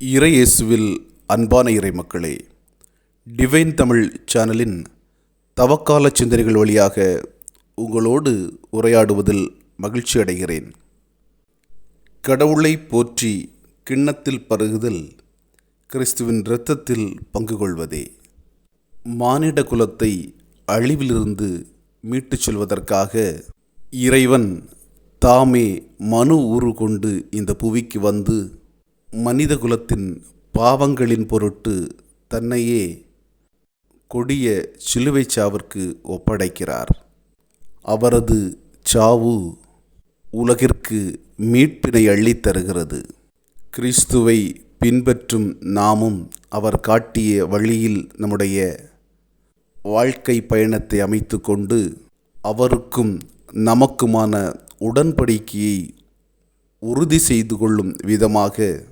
இறையேசுவில் அன்பான இறை மக்களே டிவைன் தமிழ் சேனலின் தவக்கால சிந்தனைகள் வழியாக உங்களோடு உரையாடுவதில் மகிழ்ச்சி அடைகிறேன். கடவுளை போற்றி கிண்ணத்தில் பருகுதல் கிறிஸ்துவின் இரத்தத்தில் பங்கு கொள்வதே. மானிட குலத்தை அழிவிலிருந்து மீட்டுச் செல்வதற்காக இறைவன் தாமே மனு ஊறு கொண்டு இந்த புவிக்கு வந்து மனிதகுலத்தின் பாவங்களின் பொருட்டு தன்னையே கொடிய சிலுவைச் சாவிற்கு ஒப்படைக்கிறார். அவரது சாவு உலகிற்கு மீட்பினை அள்ளித் தருகிறது. கிறிஸ்துவை பின்பற்றும் நாமும் அவர் காட்டிய வழியில் நம்முடைய வாழ்க்கை பயணத்தை அமைத்துக்கொண்டு அவருக்கும் நமக்குமான உடன்படிக்கையை உறுதி செய்து கொள்ளும் விதமாக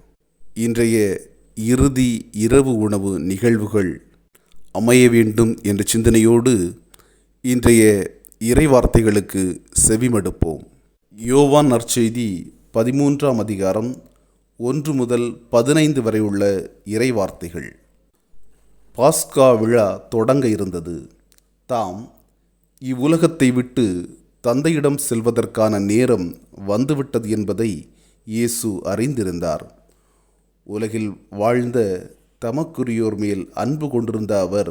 இன்றைய இறுதி இரவு உணவு நிகழ்வுகள் அமைய வேண்டும் என்ற சிந்தனையோடு இன்றைய இறைவார்த்தைகளுக்கு செவிமடுப்போம். யோவான் நற்செய்தி பதிமூன்றாம் அதிகாரம் ஒன்று முதல் பதினைந்து வரை உள்ள இறைவார்த்தைகள். பாஸ்கா விழா தொடங்க இருந்தது. தாம் இவ்வுலகத்தை விட்டு தந்தையிடம் செல்வதற்கான நேரம் வந்துவிட்டது என்பதை இயேசு அறிந்திருந்தார். உலகில் வாழ்ந்த தமக்குரியோர் மேல் அன்பு கொண்டிருந்த அவர்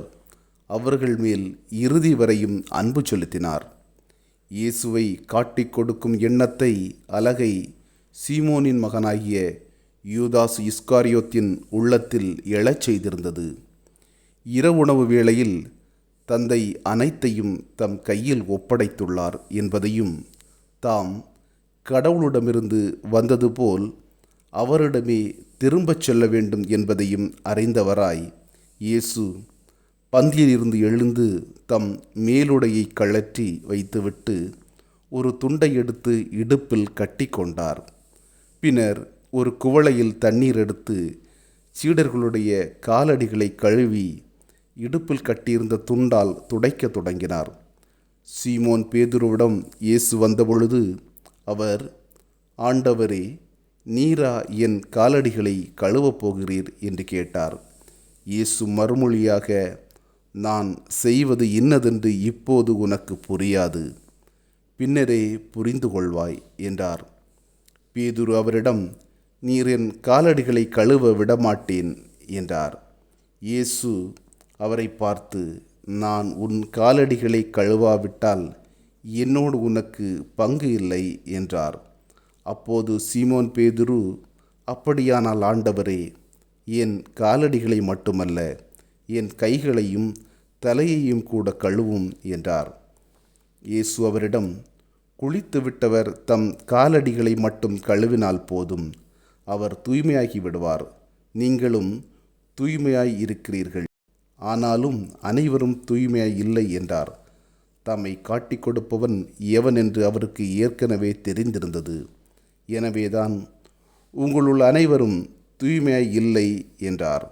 அவர்கள் மேல் இறுதி வரையும் அன்பு செலுத்தினார். இயேசுவை காட்டிக் கொடுக்கும் எண்ணத்தை அலகை சீமோனின் மகனாகிய யூதாஸ் இஸ்காரியோத்தின் உள்ளத்தில் எழச் செய்திருந்தது. இரவுணவு வேளையில் தந்தை அனைத்தையும் தம் கையில் ஒப்படைத்துள்ளார் என்பதையும் தாம் கடவுளிடமிருந்து வந்தது போல் அவரிடமே திரும்பச் செல்ல வேண்டும் என்பதையும் அறிந்தவராய் இயேசு பந்தியிலிருந்து எழுந்து தம் மேலுடையை கழற்றி வைத்துவிட்டு ஒரு துண்டை எடுத்து இடுப்பில் கட்டி கொண்டார் பின்னர் ஒரு குவளையில் தண்ணீர் எடுத்து சீடர்களுடைய காலடிகளை கழுவி இடுப்பில் கட்டியிருந்த துண்டால் துடைக்கத் தொடங்கினார். சீமோன் பேதுருவிடம் இயேசு வந்தபொழுது அவர் ஆண்டவரே நீரா என் காலடிகளை கழுவப் போகிறீர் என்று கேட்டார். இயேசு மறுமொழியாக நான் செய்வது இன்னதென்று இப்போது உனக்கு புரியாது. பின்னரே புரிந்து கொள்வாய் என்றார். பேதுரு அவரிடம் நீர் என் காலடிகளை கழுவ விடமாட்டேன் என்றார். இயேசு அவரை பார்த்து நான் உன் காலடிகளை கழுவாவிட்டால் என்னோடு உனக்கு பங்கு இல்லை என்றார். அப்போது சீமோன் பேதுரு அப்படியானால் ஆண்டவரே என் காலடிகளை மட்டுமல்ல என் கைகளையும் தலையையும் கூட கழுவும் என்றார். இயேசு அவரிடம் குளித்து விட்டவர் தம் காலடிகளை மட்டும் கழுவினால் போதும் அவர் தூய்மையாகி விடுவார். நீங்களும் தூய்மையாய் இருக்கிறீர்கள். ஆனாலும் அனைவரும் தூய்மையாய் இல்லை என்றார். தம்மை காட்டிக் கொடுப்பவன் எவன் என்று அவருக்கு ஏற்கனவே தெரிந்திருந்தது. எனவேதான் உங்களுள் அனைவரும் தூய்மையாய் இல்லை என்றார்.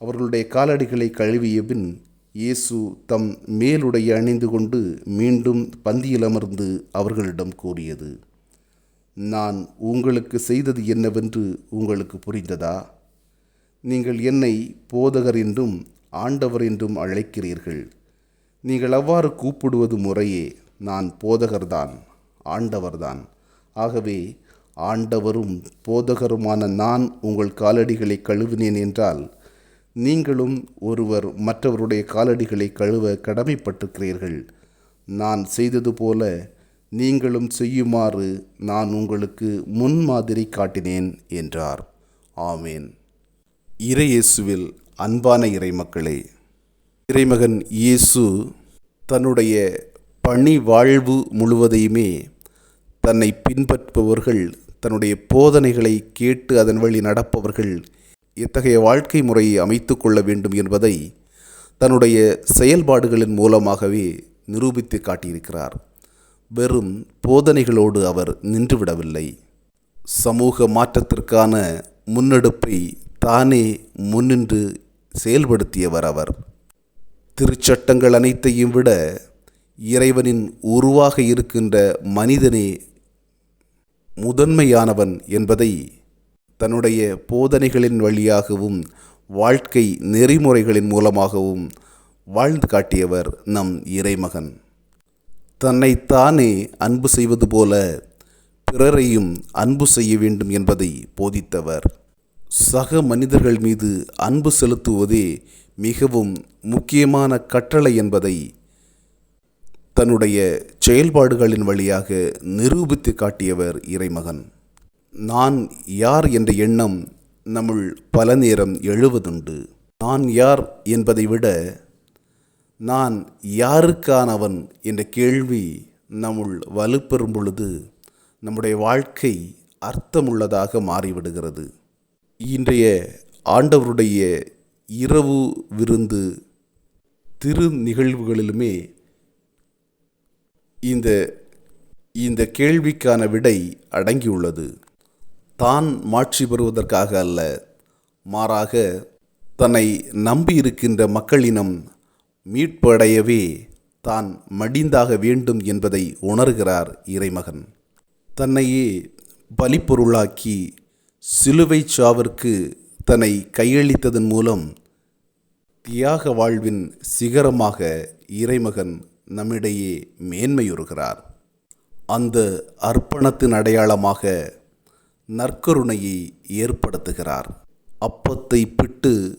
அவர்களுடைய காலடிகளை கழுவிய பின் இயேசு தம் மேலுடைய அணிந்து கொண்டு மீண்டும் பந்தியில் அமர்ந்து அவர்களிடம் கூறியது நான் உங்களுக்கு செய்தது என்னவென்று உங்களுக்கு புரிந்ததா? நீங்கள் என்னை போதகர் என்றும் ஆண்டவர் என்றும் அழைக்கிறீர்கள். நீங்கள் அவ்வாறு கூப்பிடுவது முறையே. நான் போதகர்தான் ஆண்டவர்தான். ஆகவே ஆண்டவரும் போதகருமான நான் உங்கள் காலடிகளை கழுவினேன் என்றால் நீங்களும் ஒருவர் மற்றவருடைய காலடிகளை கழுவ கடமைப்பட்டிருக்கிறீர்கள். நான் செய்தது போல நீங்களும் செய்யுமாறு நான் உங்களுக்கு முன்மாதிரி காட்டினேன் என்றார். ஆமேன். இறையேசுவில் அன்பான இறைமக்களே இறைமகன் இயேசு தன்னுடைய பணி வாழ்வு முழுவதையுமே தன்னை பின்பற்றுபவர்கள் தன்னுடைய போதனைகளை கேட்டு அதன் வழி நடப்பவர்கள் எத்தகைய வாழ்க்கை முறையை அமைத்து கொள்ள வேண்டும் என்பதை தன்னுடைய செயல்பாடுகளின் மூலமாகவே நிரூபித்து காட்டியிருக்கிறார். வெறும் போதனைகளோடு அவர் நின்றுவிடவில்லை. சமூக மாற்றத்திற்கான முன்னெடுப்பை தானே முன்னின்று செயல்படுத்தியவர் அவர். திருச்சட்டங்கள் அனைத்தையும் விட இறைவனின் உருவாக இருக்கின்ற மனிதனே முதன்மையானவன் என்பதை தன்னுடைய போதனைகளின் வழியாகவும் வாழ்க்கை நெறிமுறைகளின் மூலமாகவும் வாழ்ந்து காட்டியவர் நம் இறைமகன். தன்னைத்தானே அன்பு செய்வது போல பிறரையும் அன்பு செய்ய வேண்டும் என்பதை போதித்தவர். சக மனிதர்கள் மீது அன்பு செலுத்துவதே மிகவும் முக்கியமான கட்டளை என்பதை தன்னுடைய செயல்பாடுகளின் வழியாக நிரூபித்து காட்டியவர் இறைமகன். நான் யார் என்ற எண்ணம் நம்முள் பல நேரம் எழுவதுண்டு. நான் யார் என்பதை விட நான் யாருக்கானவன் என்ற கேள்வி நம்முள் வலுப்பெறும் பொழுது நம்முடைய வாழ்க்கை அர்த்தமுள்ளதாக மாறிவிடுகிறது. இன்றைய ஆண்டவருடைய இரவு விருந்து திரு நிகழ்வுகளிலுமே இந்த இந்த கேள்விக்கான விடை அடங்கியுள்ளது. தான் மாட்சி பெறுவதற்காக அல்ல மாறாக தன்னை நம்பியிருக்கின்ற மக்களினம் மீட்படையவே தான் மடிந்தாக வேண்டும் என்பதை உணர்கிறார் இறைமகன். தன்னையே பலிப்பொருளாக்கி சிலுவை சாவிற்கு தன்னை கையளித்ததன் மூலம் தியாக வாழ்வின் சிகரமாக இறைமகன் நம்மிடையே மேன்மையுறுகிறார். அந்த அர்ப்பணத்தின் அடையாளமாக நற்கருணையை ஏற்படுத்துகிறார். அப்பத்தை பிட்டு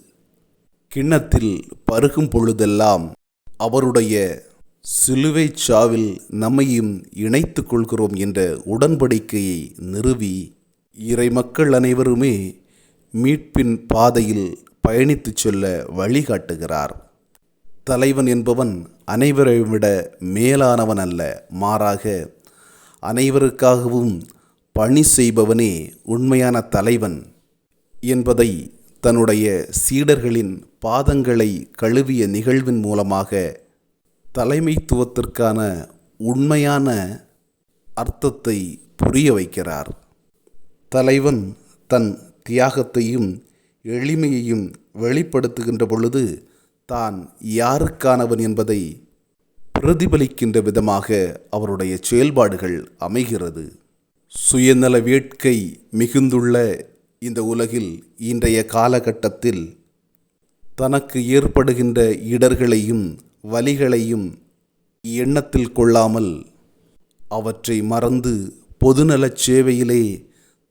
கிண்ணத்தில் பருகும் பொழுதெல்லாம் அவருடைய சிலுவை சாவில் நம்மையும் இணைத்து கொள்கிறோம் என்ற உடன்படிக்கையை நிறுவி இறை மக்கள் அனைவருமே மீட்பின் பாதையில் பயணித்துச் செல்ல வழிகாட்டுகிறார். தலைவன் என்பவன் அனைவரையும் விட மேலானவன் அல்ல மாறாக அனைவருக்காகவும் பணி செய்பவனே உண்மையான தலைவன் என்பதை தன்னுடைய சீடர்களின் பாதங்களை கழுவிய நிகழ்வின் மூலமாக தலைமைத்துவத்திற்கான உண்மையான அர்த்தத்தை புரிய வைக்கிறார். தலைவன் தன் தியாகத்தையும் எளிமையையும் வெளிப்படுத்துகின்ற பொழுது தான் யாருக்கானவன் என்பதை பிரதிபலிக்கின்ற விதமாக அவருடைய செயல்பாடுகள் அமைகிறது. சுயநல வேட்கை மிகுந்துள்ள இந்த உலகில் இன்றைய காலகட்டத்தில் தனக்கு ஏற்படுகின்ற இடர்களையும் வலிகளையும் எண்ணத்தில் கொள்ளாமல் அவற்றை மறந்து பொதுநலச் சேவையிலே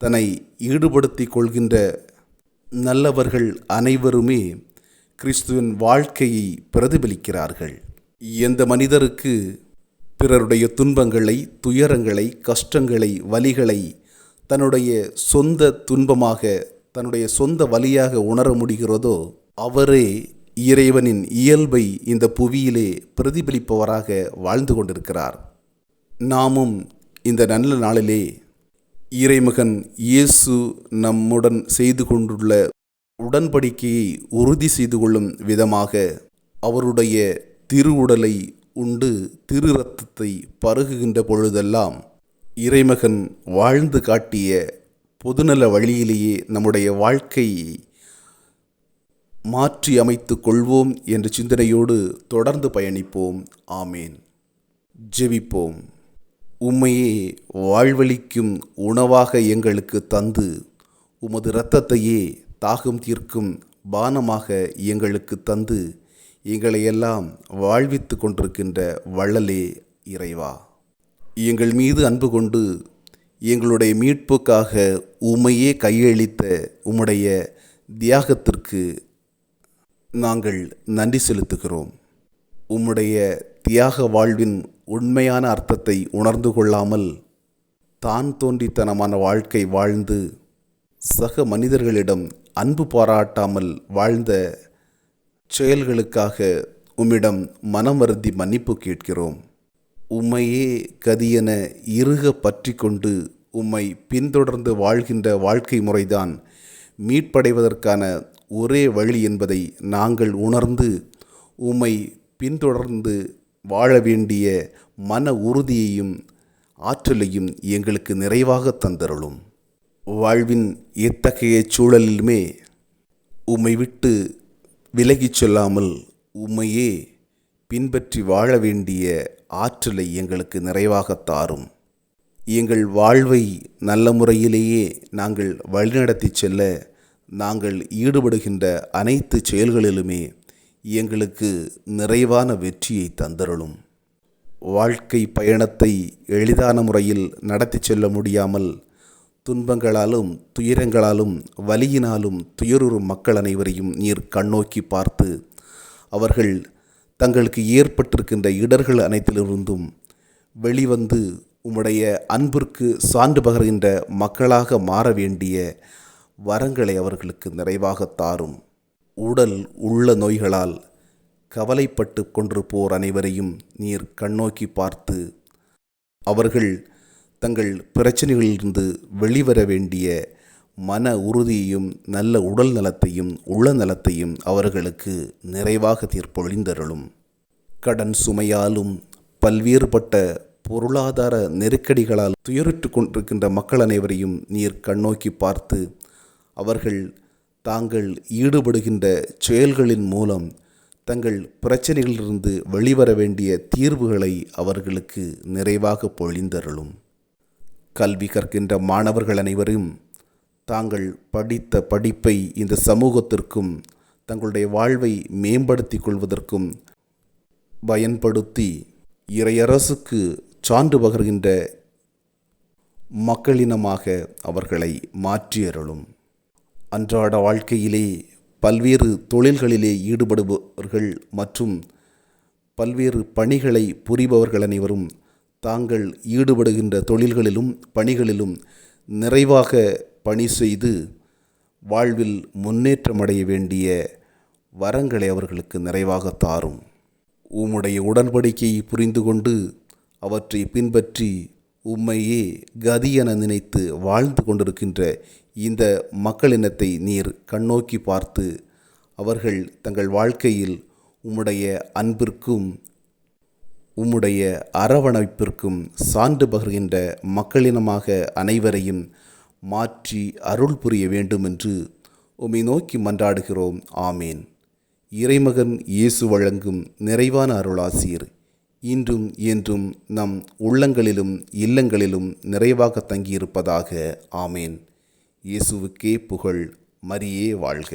தன்னை ஈடுபடுத்திக் கொள்கின்ற நல்லவர்கள் அனைவருமே கிறிஸ்துவின் வாழ்க்கையை பிரதிபலிக்கிறார்கள். எந்த மனிதருக்கு பிறருடைய துன்பங்களை துயரங்களை கஷ்டங்களை வலிகளை தன்னுடைய சொந்த துன்பமாக தன்னுடைய சொந்த வலியாக உணர முடிகிறதோ அவரே இறைவனின் இயல்பை இந்த புவியிலே பிரதிபலிப்பவராக வாழ்ந்து கொண்டிருக்கிறார். நாமும் இந்த நல்ல நாளிலே இறைமகன் இயேசு நம்முடன் செய்து கொண்டுள்ள உடன்படிக்கையை உறுதி செய்து கொள்ளும் விதமாக அவருடைய திருவுடலை உண்டு திரு ரத்தத்தை பருகுகின்ற பொழுதெல்லாம் இறைமகன் வாழ்ந்து காட்டிய பொதுநல வழியிலேயே நம்முடைய வாழ்க்கையை மாற்றி அமைத்து கொள்வோம் என்ற சிந்தனையோடு தொடர்ந்து பயணிப்போம். ஆமேன். ஜெபிப்போம். உம்மையே வாழ்வளிக்கும் உணவாக எங்களுக்கு தந்து உமது இரத்தத்தையே தாகம் தீர்க்கும் பானமாக எங்களுக்கு தந்து எங்களை எல்லாம் வாழ்வித்து கொண்டிருக்கின்ற வள்ளலே இறைவா. எங்கள் மீது அன்பு கொண்டு எங்களுடைய மீட்புக்காக உம்மையே கையளித்த உம்முடைய தியாகத்திற்கு நாங்கள் நன்றி செலுத்துகிறோம். உம்முடைய தியாக வாழ்வின் உண்மையான அர்த்தத்தை உணர்ந்து கொள்ளாமல் தான் தோன்றித்தனமான வாழ்க்கை வாழ்ந்து சக மனிதர்களிடம் அன்பு பாராட்டாமல் வாழ்ந்த செயல்களுக்காக உம்மிடம் மனம் வருந்தி மன்னிப்பு கேட்கிறோம். உம்மையே கதியென இறுக பற்றி கொண்டு உம்மை பின்தொடர்ந்து வாழ்கின்ற வாழ்க்கை முறைதான் மீட்படைவதற்கான ஒரே வழி என்பதை நாங்கள் உணர்ந்து உம்மை பின்தொடர்ந்து வாழ வேண்டிய மன உறுதியையும் ஆற்றலையும் எங்களுக்கு நிறைவாக தந்தருளும். வாழ்வின் எத்தகைய சூழலிலுமே உம்மை விட்டு விலகிச் செல்லாமல் உம்மையே பின்பற்றி வாழ வேண்டிய ஆற்றலை எங்களுக்கு நிறைவாக தாரும். எங்கள் வாழ்வை நல்ல முறையிலேயே நாங்கள் வழிநடத்திச் செல்ல நாங்கள் ஈடுபடுகின்ற அனைத்து செயல்களிலுமே எங்களுக்கு நிறைவான வெற்றியை தந்தருளும். வாழ்க்கை பயணத்தை எளிதான முறையில் நடத்தி செல்ல முடியாமல் துன்பங்களாலும் துயரங்களாலும் வலியினாலும் துயருறும் மக்கள் அனைவரையும் நீர் கண்ணோக்கி பார்த்து அவர்கள் தங்களுக்கு ஏற்பட்டிருக்கின்ற இடர்கள் அனைத்திலிருந்தும் வெளிவந்து உம்முடைய அன்பிற்கு சான்று பகர்கின்ற மக்களாக மாற வேண்டிய வரங்களை அவர்களுக்கு நிறைவாக தாரும். உடல் உள்ள நோய்களால் கவலைப்பட்டு கொண்டிருப்போர் அனைவரையும் நீர் கண்ணோக்கி பார்த்து அவர்கள் தங்கள் பிரச்சனைகளிலிருந்து வெளிவர வேண்டிய மன உறுதியையும் நல்ல உடல் நலத்தையும் உள்ள நலத்தையும் அவர்களுக்கு நிறைவாக தீர்ப்பொழிந்தருளும். கடன் சுமையாலும் பல்வேறுபட்ட பொருளாதார நெருக்கடிகளால் துயருற்று கொண்டிருக்கின்ற மக்கள் அனைவரையும் நீர் கண்ணோக்கி பார்த்து அவர்கள் தாங்கள் ஈடுபடுகின்ற செயல்களின் மூலம் தங்கள் பிரச்சனைகளிலிருந்து வெளிவர வேண்டிய தீர்வுகளை அவர்களுக்கு நிறைவாக பொழிந்தருளும். கல்வி கற்கின்ற மாணவர்கள் அனைவரும் தாங்கள் படித்த படிப்பை இந்த சமூகத்திற்கும் தங்களுடைய வாழ்வை மேம்படுத்திக் கொள்வதற்கும் பயன்படுத்தி இறையரசுக்கு சான்று பகர்கின்ற மக்களினமாக அவர்களை மாற்றியருளும் அன்றாட வாழ்க்கையிலே பல்வேறு தொழில்களிலே ஈடுபடுபவர்கள் மற்றும் பல்வேறு பணிகளை புரிபவர்கள் அனைவரும் தாங்கள் ஈடுபடுகின்ற தொழில்களிலும் பணிகளிலும் நிறைவாக பணி செய்து வாழ்வில் முன்னேற்றமடைய வேண்டிய வரங்களை அவர்களுக்கு நிறைவாக தாரும். உம்முடைய உடன்படிக்கையை புரிந்து கொண்டு அவற்றை பின்பற்றி உம்மையே கதி என நினைத்து வாழ்ந்து கொண்டிருக்கின்ற இந்த மக்களினத்தை நீர் கண்ணோக்கி பார்த்து அவர்கள் தங்கள் வாழ்க்கையில் உம்முடைய அன்பிற்கும் உம்முடைய அரவணைப்பிற்கும் சான்று பகர்கின்ற மக்களினமாக அனைவரையும் மாற்றி அருள் புரிய வேண்டும் என்று உம்மை நோக்கி மன்றாடுகிறோம். ஆமேன். இறைமகன் இயேசு வழங்கும் நிறைவான அருளாசியர் இன்றும் என்றும் நம் உள்ளங்களிலும் இல்லங்களிலும் நிறைவாக தங்கியிருப்பதாக. ஆமேன். இயேசுவுக்கே புகழ் மரியே வாழ்க.